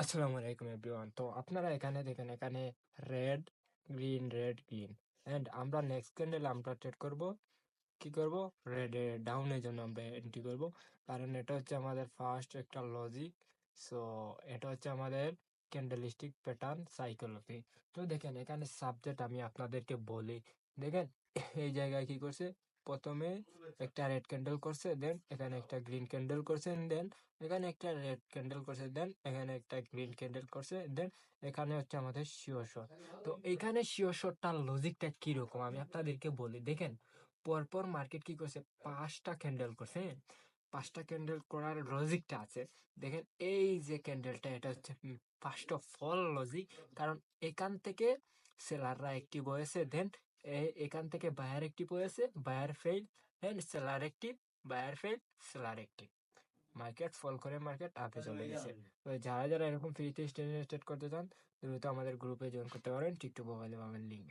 আসসালামু আলাইকুম এভরিওয়ান তো আপনারা এখানে দেখেন, এখানে red green red green and আমরা নেক্সট ক্যান্ডেল আমরা ট্রেড করব। কি করব? রেড ডাউনের জন্য আমরা এন্ট্রি করব। কারণ এটা হচ্ছে আমাদের ফার্স্ট একটা লজিক সো এটা হচ্ছে আমাদের ক্যান্ডেলিস্টিক প্যাটার্ন সাইকোলজি তো দেখেন, এখানে সাবজেক্ট আমি আপনাদেরকে বলি। দেখেন, এই জায়গায় কি করছে? প্রথমে একটা রেড ক্যান্ডেল করছে দেন এখানে একটা গ্রিন ক্যান্ডেল করছে দেন এখানে একটা রেড ক্যান্ডেল করছে দেন এখানে একটা গ্রিন ক্যান্ডেল করছে দেন এখানে হচ্ছে আমাদের শিওর শট তো এখানে শিওর শটটার লজিকটা কীরকম? আমি আপনাদেরকে বলি, দেখেন, পরপর মার্কেট কি করছে? পাঁচটা ক্যান্ডেল করছে হ্যাঁ? পাঁচটা ক্যান্ডেল করার লজিকটা আছে। দেখেন, এই যে ক্যান্ডেলটা এটা হচ্ছে ফার্স্ট অফ অল লজিক কারণ এখান থেকে সেলাররা অ্যাক্টিভ হয়েছে দেন এখান থেকে বায়ার অ্যাক্টিভ হয়েছে buyer fail hand seller active buyer fail seller active market fall করে মার্কেট আপে চলে গেছে। তো যারা যারা এরকম ফ্রিতে স্টেট করতে চান দ্রুত আমাদের গ্রুপে জয়েন করতে পারেন টিকটক মোবাইলে পাবেন লিঙ্ক